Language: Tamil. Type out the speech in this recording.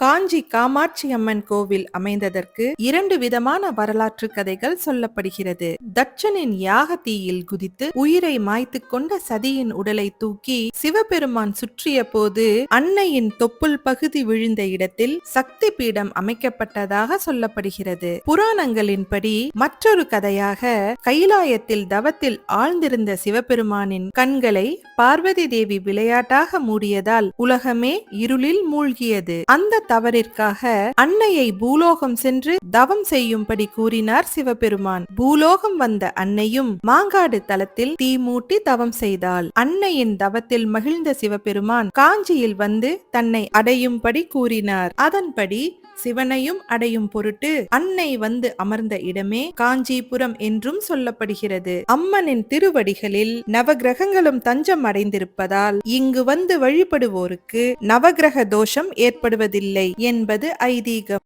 காஞ்சி காமாட்சி அம்மன் கோவில் அமைந்ததற்கு இரண்டு விதமான வரலாற்று கதைகள் சொல்லப்படுகிறது. தட்சனின் யாக தீயில் குதித்து உயிரை மாய்த்து கொண்ட சதியின் உடலை தூக்கி சிவபெருமான் சுற்றிய போது அன்னையின் தொப்புள் பகுதி விழுந்த இடத்தில் சக்தி பீடம் அமைக்கப்பட்டதாக சொல்லப்படுகிறது. புராணங்களின்படி மற்றொரு கதையாக கைலாயத்தில் தவத்தில் ஆழ்ந்திருந்த சிவபெருமானின் கண்களை பார்வதி தேவி விளையாட்டாக மூடியதால் உலகமே இருளில் மூழ்கியது. அந்த தவறிற்காக அன்னையை பூலோகம் சென்று தவம் செய்யும்படி கூறினார் சிவபெருமான். பூலோகம் வந்த அன்னையும் மாங்காடு தலத்தில் தீ மூட்டி தவம் செய்தாள். அன்னையின் தவத்தில் மகிழ்ந்த சிவபெருமான் காஞ்சியில் வந்து தன்னை அடையும்படி கூறினார். அதன்படி சிவனையும் அடையும் பொருட்டு அன்னை வந்து அமர்ந்த இடமே காஞ்சிபுரம் என்றும் சொல்லப்படுகிறது. அம்மனின் திருவடிகளில் நவகிரகங்களும் தஞ்சம் அடைந்திருப்பதால் இங்கு வந்து வழிபடுவோருக்கு நவகிரக தோஷம் ஏற்படுவதில்லை. என்பது ஐதீகம்.